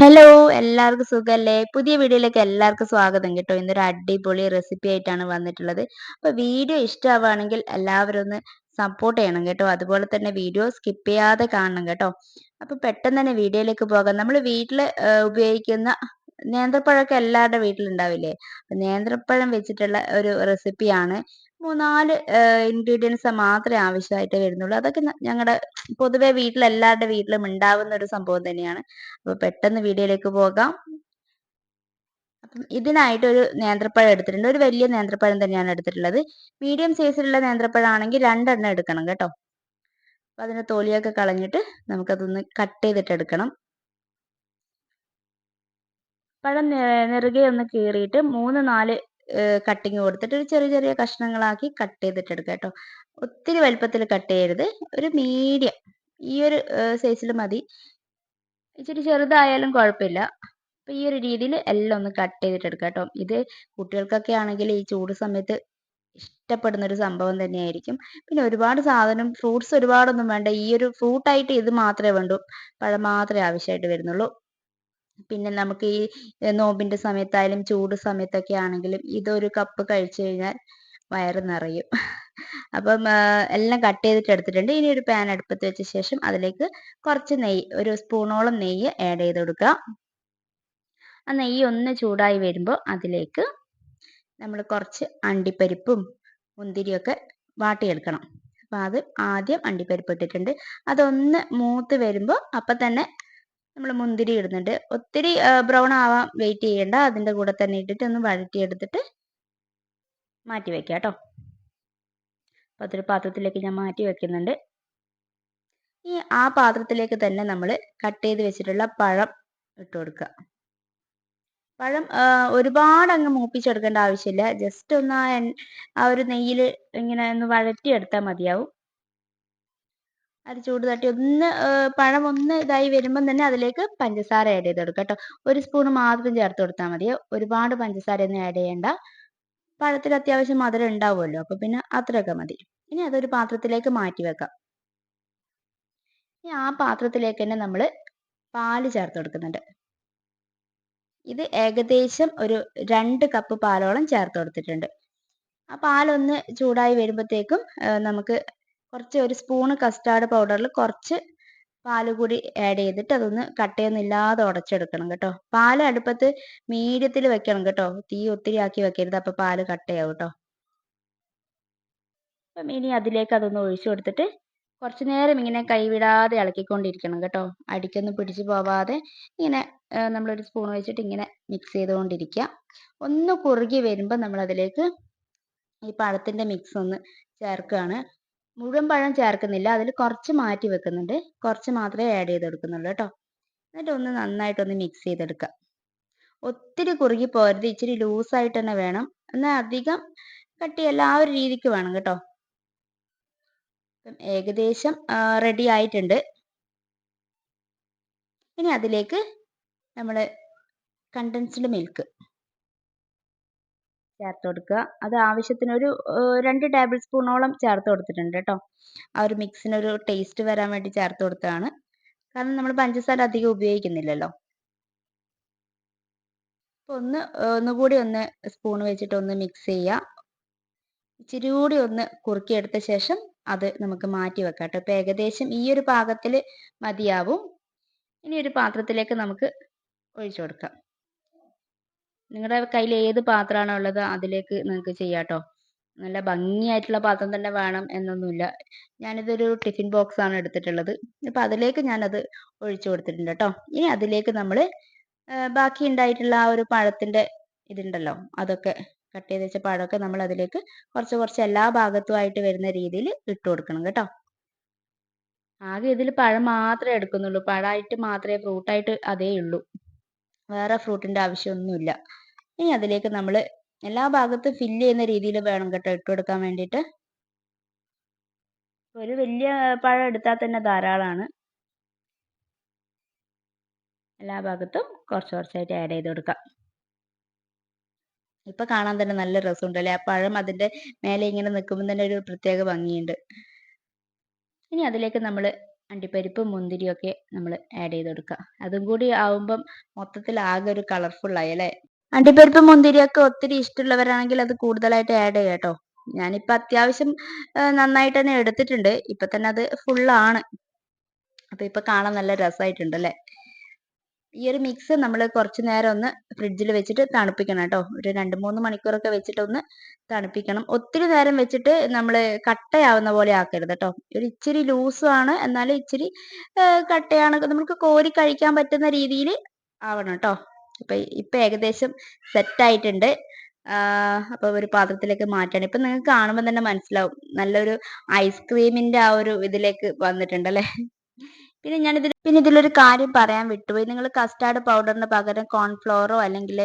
Hello എല്ലാവർക്കും സുഖല്ലേ? പുതിയ വീഡിയോയിലേക്ക് എല്ലാവർക്കും സ്വാഗതം കേട്ടോ. ഇന്നൊരു അടിപൊളി റെസിപ്പി ആയിട്ടാണ് വന്നിട്ടുള്ളത്. അപ്പോൾ വീഡിയോ ഇഷ്ടമാവുകയാണെങ്കിൽ എല്ലാവരും ഒന്ന് സപ്പോർട്ട് ചെയ്യണം കേട്ടോ. അതുപോലെ തന്നെ വീഡിയോ സ്കിപ്പ് ചെയ്യാതെ കാണണം കേട്ടോ. അപ്പോൾ പെട്ടെന്ന് തന്നെ വീഡിയോയിലേക്ക് പോകാം. നമ്മൾ വീട്ടിൽ ഉപയോഗിക്കുന്ന നേന്ത്രപ്പഴമൊക്കെ എല്ലാവരുടെ വീട്ടിലുണ്ടാവില്ലേ? നേന്ത്രപ്പഴം വെച്ചിട്ടുള്ള ഒരു റെസിപ്പിയാണ് മൂന്നാൽ ഇൻഗ്രീഡിയൻസ് മാത്രമേ ആവശ്യമായിട്ട് വരുന്നുള്ളൂ. അതൊക്കെ ഞങ്ങളുടെ പൊതുവെ വീട്ടിൽ എല്ലാവരുടെ വീട്ടിലും ഉണ്ടാവുന്ന ഒരു സംഭവം തന്നെയാണ്. അപ്പോൾ പെട്ടെന്ന് വീഡിയോയിലേക്ക് പോകാം. അപ്പം ഇതിനായിട്ട് ഒരു നേന്ത്രപ്പഴം എടുത്തിട്ടുണ്ട്. ഒരു വലിയ നേന്ത്രപ്പഴം തന്നെയാണ് എടുത്തിട്ടുള്ളത്. മീഡിയം സൈസിലുള്ള നേന്ത്രപ്പഴമാണെങ്കിൽ രണ്ടെണ്ണം എടുക്കണം കേട്ടോ. അപ്പോൾ അതിന്റെ തൊലിയൊക്കെ കളഞ്ഞിട്ട് നമുക്കതൊന്ന് കട്ട് ചെയ്തിട്ട് എടുക്കണം. പഴം നിറുകെ ഒന്ന് കീറിയിട്ട് മൂന്ന് നാല് കട്ടിങ് കൊടുത്തിട്ട് ഒരു ചെറിയ ചെറിയ കഷ്ണങ്ങളാക്കി കട്ട് ചെയ്തിട്ട് എടുക്കുക കേട്ടോ. ഒത്തിരി വലുപ്പത്തിൽ കട്ട് ചെയ്യരുത്. ഒരു മീഡിയം ഈ ഒരു സൈസിൽ മതി. ഇച്ചിരി ചെറുതായാലും കുഴപ്പമില്ല. അപ്പോൾ ഈ ഒരു രീതിയിൽ എല്ലാം ഒന്ന് കട്ട് ചെയ്തിട്ട് എടുക്കുക കേട്ടോ. ഇത് കുട്ടികൾക്കൊക്കെ ആണെങ്കിൽ ഈ ചൂട് സമയത്ത് ഇഷ്ടപ്പെടുന്ന ഒരു സംഭവം തന്നെയായിരിക്കും. പിന്നെ ഒരുപാട് സാധനം ഫ്രൂട്ട്സ് ഒരുപാടൊന്നും വേണ്ട. ഈ ഒരു ഫ്രൂട്ടായിട്ട് ഇത് മാത്രമേ വേണ്ടൂ. പഴം മാത്രമേ ആവശ്യമായിട്ട് വരുന്നുള്ളൂ. പിന്നെ നമുക്ക് ഈ നോമ്പിന്റെ സമയത്തായാലും ചൂട് സമയത്തൊക്കെ ആണെങ്കിലും ഇതൊരു കപ്പ് കഴിച്ചു കഴിഞ്ഞാൽ വയറ് നിറയും. അപ്പം എല്ലാം കട്ട് ചെയ്തിട്ട് എടുത്തിട്ടുണ്ട്. ഇനി ഒരു പാൻ അടുപ്പത്ത് വെച്ച ശേഷം അതിലേക്ക് കുറച്ച് നെയ്യ് ഒരു സ്പൂണോളം നെയ്യ് ആഡ് ചെയ്ത് കൊടുക്കുക. ആ നെയ്യ് ഒന്ന് ചൂടായി വരുമ്പോൾ അതിലേക്ക് നമ്മൾ കുറച്ച് അണ്ടിപ്പരിപ്പും മുന്തിരിയൊക്കെ വാട്ടിയെടുക്കണം. അപ്പം അത് ആദ്യം അണ്ടിപ്പരിപ്പ് ഇട്ടിട്ടുണ്ട്. അതൊന്ന് മൂത്ത് വരുമ്പോൾ അപ്പം തന്നെ നമ്മൾ മുന്തിരി ഇടുന്നുണ്ട്. ഒത്തിരി ബ്രൗൺ ആവാൻ വെയിറ്റ് ചെയ്യേണ്ട. അതിന്റെ കൂടെ തന്നെ ഇട്ടിട്ട് ഒന്ന് വഴറ്റി എടുത്തിട്ട് മാറ്റി വെക്കാം കേട്ടോ അപ്പോൾ അതൊരു പാത്രത്തിലേക്ക് ഞാൻ മാറ്റി വെക്കുന്നുണ്ട്. ഈ ആ പാത്രത്തിലേക്ക് തന്നെ നമ്മൾ കട്ട് ചെയ്ത് വെച്ചിട്ടുള്ള പഴം ഇട്ട് കൊടുക്കുക പഴം ഒരുപാട് അങ്ങ് മൂപ്പിച്ചെടുക്കേണ്ട ആവശ്യമില്ല. ജസ്റ്റ് ഒന്ന് ആ ഒരു നെയ്യിൽ ഇങ്ങനെ ഒന്ന് വഴറ്റി വഴറ്റിയെടുത്താൽ മതിയാവും. അത് ചൂട് തട്ടി ഒന്ന് പഴം ഒന്ന് ഇതായി വരുമ്പം തന്നെ അതിലേക്ക് പഞ്ചസാര ആഡ് ചെയ്ത് കൊടുക്കുക കേട്ടോ. ഒരു സ്പൂൺ മാത്രം ചേർത്ത് കൊടുത്താൽ മതി. ഒരുപാട് പഞ്ചസാര ഒന്നും ആഡ് ചെയ്യേണ്ട. പഴത്തിൽ അത്യാവശ്യം മധുരം ഉണ്ടാവുമല്ലോ അപ്പൊ പിന്നെ അത്രയൊക്കെ മതി. ഇനി അതൊരു പാത്രത്തിലേക്ക് മാറ്റി വെക്കാം. ഇനി ആ പാത്രത്തിലേക്ക് തന്നെ നമ്മൾ പാൽ ചേർത്ത് കൊടുക്കുന്നുണ്ട്. ഇത് ഏകദേശം ഒരു രണ്ട് കപ്പ് പാലോളം ചേർത്ത് കൊടുത്തിട്ടുണ്ട്. ആ പാലൊന്ന് ചൂടായി വരുമ്പോഴത്തേക്കും നമുക്ക് കുറച്ച് ഒരു സ്പൂണ് കസ്റ്റാർഡ് പൗഡറിൽ കുറച്ച് പാൽ കൂടി ആഡ് ചെയ്തിട്ട് അതൊന്ന് കട്ടയൊന്നും ഇല്ലാതെ ഉടച്ചെടുക്കണം കേട്ടോ. പാൽ അടുപ്പത്ത് മീഡിയത്തിൽ വെക്കണം കേട്ടോ. തീ ഒത്തിരി ആക്കി വെക്കരുത്. അപ്പൊ പാൽ കട്ടയാവും കേട്ടോ. അപ്പം ഇനി അതിലേക്ക് അതൊന്ന് ഒഴിച്ചു കൊടുത്തിട്ട് കുറച്ചു നേരം ഇങ്ങനെ കൈവിടാതെ ഇളക്കിക്കൊണ്ടിരിക്കണം കേട്ടോ. അടിക്കൊന്നും പിടിച്ചു പോവാതെ ഇങ്ങനെ നമ്മളൊരു സ്പൂൺ വെച്ചിട്ട് ഇങ്ങനെ മിക്സ് ചെയ്തുകൊണ്ടിരിക്കുക. ഒന്ന് കുറുകി വരുമ്പോൾ നമ്മൾ അതിലേക്ക് ഈ പഴത്തിന്റെ മിക്സ് ഒന്ന് ചേർക്കുകയാണ്. മുഴുവൻ പഴം ചേർക്കുന്നില്ല. അതിൽ കുറച്ച് മാറ്റി വെക്കുന്നുണ്ട്. കുറച്ച് മാത്രമേ ആഡ് ചെയ്ത് കൊടുക്കുന്നുള്ളൂ കേട്ടോ. എന്നിട്ട് ഒന്ന് നന്നായിട്ടൊന്ന് മിക്സ് ചെയ്തെടുക്കുക ഒത്തിരി കുറുകി പോരുത്. ഇച്ചിരി ലൂസായിട്ട് തന്നെ വേണം. എന്നാൽ അധികം കട്ടിയല്ല ആ ഒരു രീതിക്ക് വേണം കേട്ടോ. ഏകദേശം റെഡി ആയിട്ടുണ്ട്. ഇനി അതിലേക്ക് നമ്മൾ കണ്ടൻസ്ഡ് മിൽക്ക് ചേർത്ത് കൊടുക്കുക. അത് ആവശ്യത്തിന് ഒരു രണ്ട് ടേബിൾ സ്പൂണോളം ചേർത്ത് കൊടുത്തിട്ടുണ്ട് കേട്ടോ. ആ ഒരു മിക്സിനൊരു ടേസ്റ്റ് വരാൻ വേണ്ടി ചേർത്ത് കൊടുത്തതാണ്. കാരണം നമ്മൾ പഞ്ചസാര അധികം ഉപയോഗിക്കുന്നില്ലല്ലോ. അപ്പോൾ ഒന്ന് ഒന്നുകൂടി ഒന്ന് സ്പൂൺ വെച്ചിട്ട് ഒന്ന് മിക്സ് ചെയ്യുക. ഇച്ചിരി കൂടി ഒന്ന് കുറുക്കിയെടുത്ത ശേഷം അത് നമുക്ക് മാറ്റി വെക്കാം കേട്ടോ. ഇപ്പൊ ഏകദേശം ഈ ഒരു പാകത്തിൽ മതിയാവും. ഇനി ഒരു പാത്രത്തിലേക്ക് നമുക്ക് ഒഴിച്ചു കൊടുക്കാം. നിങ്ങളുടെ കയ്യിൽ ഏത് പാത്രമാണോ ഉള്ളത് അതിലേക്ക് നിങ്ങൾക്ക് ചെയ്യാം കേട്ടോ നല്ല ഭംഗിയായിട്ടുള്ള പാത്രം തന്നെ വേണം എന്നൊന്നുമില്ല. ഞാനിതൊരു ടിഫിൻ ബോക്സ് ആണ് എടുത്തിട്ടുള്ളത്. അപ്പം അതിലേക്ക് ഞാനത് ഒഴിച്ചു കൊടുത്തിട്ടുണ്ട് കേട്ടോ. ഇനി അതിലേക്ക് നമ്മൾ ബാക്കി ഉണ്ടായിട്ടുള്ള ആ ഒരു പഴത്തിന്റെ ഇതുണ്ടല്ലോ അതൊക്കെ കട്ട് ചെയ്ത് വെച്ച പഴമൊക്കെ നമ്മൾ അതിലേക്ക് കുറച്ച് കുറച്ച് എല്ലാ ഭാഗത്തുമായിട്ട് വരുന്ന രീതിയിൽ ഇട്ട് കൊടുക്കണം കേട്ടോ. ആകെ ഇതിൽ പഴം മാത്രമേ എടുക്കുന്നുള്ളൂ. പഴമായിട്ട് മാത്രമേ ഫ്രൂട്ടായിട്ട് അതേ ഉള്ളൂ. വേറെ ഫ്രൂട്ടിന്റെ ആവശ്യമൊന്നുമില്ല. ഇനി അതിലേക്ക് നമ്മൾ എല്ലാ ഭാഗത്തും ഫില്ല് ചെയ്യുന്ന രീതിയിൽ വേണം കേട്ടോ ഇട്ട് കൊടുക്കാൻ വേണ്ടിയിട്ട്. ഒരു വലിയ പഴം എടുത്താൽ തന്നെ ധാരാളമാണ്. എല്ലാ ഭാഗത്തും കുറച്ച് കുറച്ചായിട്ട് ആഡ് ചെയ്ത് കൊടുക്കാം. ഇപ്പൊ കാണാൻ തന്നെ നല്ല രസമുണ്ട് അല്ലേ? ആ പഴം അതിന്റെ മേലെ ഇങ്ങനെ നിൽക്കുമ്പോൾ തന്നെ ഒരു പ്രത്യേക ഭംഗിയുണ്ട്. ഇനി അതിലേക്ക് നമ്മൾ അണ്ടിപ്പരിപ്പും മുന്തിരിയൊക്കെ നമ്മൾ ആഡ് ചെയ്ത് കൊടുക്കുക അതും കൂടി ആവുമ്പം മൊത്തത്തിൽ ആകെ ഒരു കളർഫുൾ ആയി അല്ലേ? അണ്ടിപ്പരിപ്പും മുന്തിരിയൊക്കെ ഒത്തിരി ഇഷ്ടമുള്ളവരാണെങ്കിൽ അത് കൂടുതലായിട്ട് ആഡ് ചെയ്യാം കേട്ടോ. ഞാനിപ്പോൾ അത്യാവശ്യം നന്നായിട്ട് തന്നെ എടുത്തിട്ടുണ്ട്. ഇപ്പൊ തന്നെ അത് ഫുള്ളാണ് അപ്പൊ ഇപ്പൊ കാണാൻ നല്ല രസമായിട്ടുണ്ട് അല്ലേ? ഈ ഒരു മിക്സ് നമ്മൾ കുറച്ച് നേരം ഒന്ന് ഫ്രിഡ്ജിൽ വെച്ചിട്ട് തണുപ്പിക്കണം കേട്ടോ. ഒരു രണ്ട് മൂന്ന് മണിക്കൂറൊക്കെ വെച്ചിട്ട് ഒന്ന് തണുപ്പിക്കണം. ഒത്തിരി നേരം വെച്ചിട്ട് നമ്മൾ കട്ടയാവുന്ന പോലെ ആക്കരുത് കേട്ടോ. ഒരു ഇച്ചിരി ലൂസുമാണ് എന്നാലും ഇച്ചിരി കട്ടയാണ്. നമുക്ക് കോരി കഴിക്കാൻ പറ്റുന്ന രീതിയിൽ ആവണം കേട്ടോ. അപ്പൊ ഇപ്പൊ ഏകദേശം സെറ്റ് ആയിട്ടുണ്ട്. അപ്പൊ ഒരു പാത്രത്തിലേക്ക് മാറ്റാണ്. ഇപ്പൊ നിങ്ങൾക്ക് കാണുമ്പോൾ തന്നെ മനസ്സിലാവും. നല്ലൊരു ഐസ്ക്രീമിന്റെ ആ ഒരു ഇതിലേക്ക് വന്നിട്ടുണ്ട് അല്ലേ? പിന്നെ ഞാൻ ഞാനിതിൽ പിന്നെ ഇതിലൊരു കാര്യം പറയാൻ വിട്ടുപോയി. നിങ്ങൾ കസ്റ്റാർഡ് പൗഡറിന് പകരം കോൺഫ്ലോറോ അല്ലെങ്കിൽ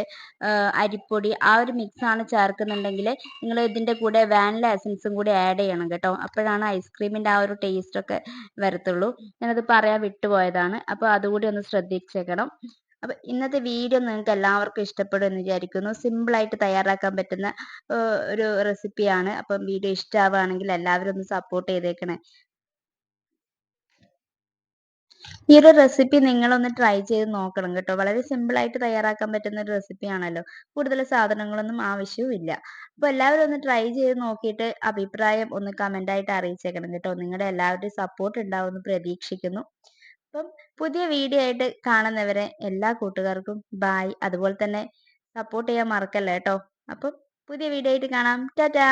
അരിപ്പൊടി ആ ഒരു മിക്സ് ആണ് ചേർക്കുന്നുണ്ടെങ്കിൽ നിങ്ങൾ ഇതിന്റെ കൂടെ വാനില എസൻസും കൂടി ആഡ് ചെയ്യണം കേട്ടോ. അപ്പോഴാണ് ഐസ്ക്രീമിന്റെ ആ ഒരു ടേസ്റ്റ് ഒക്കെ വരത്തുള്ളൂ. ഞാനത് പറയാൻ വിട്ടുപോയതാണ്. അപ്പോൾ അതുകൂടി ഒന്ന് ശ്രദ്ധിച്ചേക്കണം. അപ്പോൾ ഇന്നത്തെ വീഡിയോ നിങ്ങൾക്ക് എല്ലാവർക്കും ഇഷ്ടപ്പെടും എന്ന് വിചാരിക്കുന്നു. സിമ്പിളായിട്ട് തയ്യാറാക്കാൻ പറ്റുന്ന ഒരു റെസിപ്പിയാണ് അപ്പം വീഡിയോ ഇഷ്ടമാവുകയാണെങ്കിൽ എല്ലാവരും ഒന്ന് സപ്പോർട്ട് ചെയ്തേക്കണേ. ഈ ഒരു റെസിപ്പി നിങ്ങളൊന്ന് ട്രൈ ചെയ്ത് നോക്കണം കേട്ടോ. വളരെ സിമ്പിൾ ആയിട്ട് തയ്യാറാക്കാൻ പറ്റുന്ന ഒരു റെസിപ്പി ആണല്ലോ. കൂടുതൽ സാധനങ്ങളൊന്നും ആവശ്യവുമില്ല. അപ്പോൾ എല്ലാവരും ഒന്ന് ട്രൈ ചെയ്ത് നോക്കിയിട്ട് അഭിപ്രായം ഒന്ന് കമന്റ് ആയിട്ട് അറിയിച്ചേക്കണം കേട്ടോ. നിങ്ങളുടെ എല്ലാവരുടെയും സപ്പോർട്ട് ഉണ്ടാവുമെന്ന് പ്രതീക്ഷിക്കുന്നു. അപ്പം പുതിയ വീഡിയോ ആയിട്ട് കാണുന്നവരെ എല്ലാ കൂട്ടുകാർക്കും ബായ് അതുപോലെ തന്നെ സപ്പോർട്ട് ചെയ്യാൻ മറക്കല്ലേ കേട്ടോ. അപ്പം പുതിയ വീഡിയോ ആയിട്ട് കാണാം. ടാറ്റാ